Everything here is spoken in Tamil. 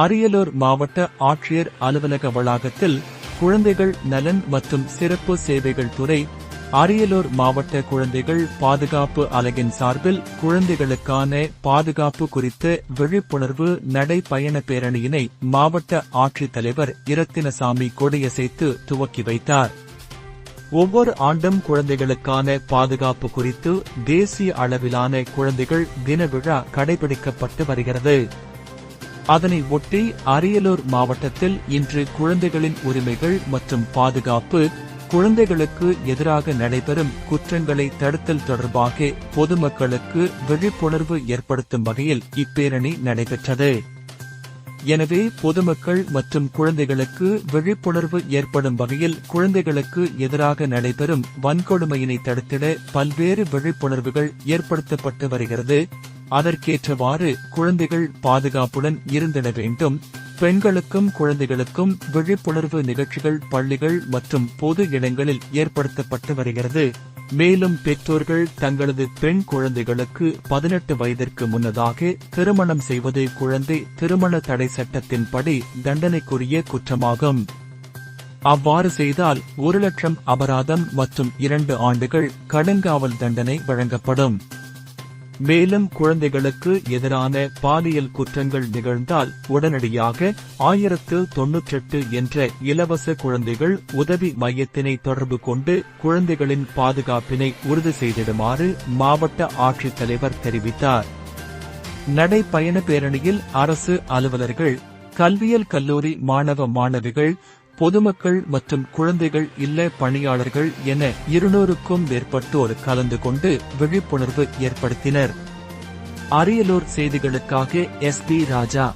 அரியலூர் மாவட்ட ஆட்சியர் அலுவலக வளாகத்தில் குழந்தைகள் நலன் மற்றும் சிறப்பு சேவைகள் துறை அரியலூர் மாவட்ட குழந்தைகள் பாதுகாப்பு அலகின் சார்பில் குழந்தைகளுக்கான பாதுகாப்பு குறித்த விழிப்புணர்வு நடைபயண பேரணியினை மாவட்ட ஆட்சித்தலைவர் இரத்தினசாமி கொடியசைத்து துவக்கி வைத்தார். ஒவ்வொரு ஆண்டும் குழந்தைகளுக்கான பாதுகாப்பு குறித்து தேசிய அளவிலான குழந்தைகள் தின விழா கடைபிடிக்கப்பட்டு வருகிறது. அதனை ஒட்டி அரியலூர் மாவட்டத்தில் இன்று குழந்தைகளின் உரிமைகள் மற்றும் பாதுகாப்பு குழந்தைகளுக்கு எதிராக நடைபெறும் குற்றங்களை தடுத்தல் தொடர்பாக பொதுமக்களுக்கு விழிப்புணர்வு ஏற்படுத்தும் வகையில் இப்பேரணி நடைபெற்றது. எனவே பொதுமக்கள் மற்றும் குழந்தைகளுக்கு விழிப்புணர்வு ஏற்படும் வகையில் குழந்தைகளுக்கு எதிராக நடைபெறும் வன்கொடுமையினை தடுத்திட பல்வேறு விழிப்புணர்வுகள் ஏற்படுத்தப்பட்டு வருகிறது. அதற்கேற்றவாறு குழந்தைகள் பாதுகாப்புடன் இருந்திட வேண்டும். பெண்களுக்கும் குழந்தைகளுக்கும் விழிப்புணர்வு நிகழ்ச்சிகள் பள்ளிகள் மற்றும் பொது இடங்களில் ஏற்படுத்தப்பட்டு வருகிறது. மேலும் பெற்றோர்கள் தங்களது பெண் குழந்தைகளுக்கு பதினெட்டு வயதிற்கு முன்னதாக திருமணம் செய்வது குழந்தை திருமண தடை சட்டத்தின்படி தண்டனைக்குரிய குற்றமாகும். அவ்வாறு செய்தால் ஒரு லட்சம் அபராதம் மற்றும் இரண்டு ஆண்டுகள் கடுங்காவல் தண்டனை வழங்கப்படும். மேலும் குழந்தைகளுக்கு எதிரான பாலியல் குற்றங்கள் நிகழ்ந்தால் உடனடியாக ஆயிரத்து தொன்னூற்றெட்டு என்ற இலவச குழந்தைகள் உதவி மையத்தினை தொடர்பு கொண்டு குழந்தைகளின் பாதுகாப்பினை உறுதி செய்திடுமாறு மாவட்ட ஆட்சித்தலைவர் தெரிவித்தார். நடைப்பயண பேரணியில் அரசு அலுவலர்கள் கல்வியல் கல்லூரி மாணவ மாணவிகள் பொதுமக்கள் மற்றும் குழந்தைகள் இல்ல பணியாளர்கள் என இருநூறுக்கும் மேற்பட்டோர் கலந்து கொண்டு விழிப்புணர்வு ஏற்படுத்தினர். அரியலூர் செய்திகளுக்காக எஸ் பி ராஜா.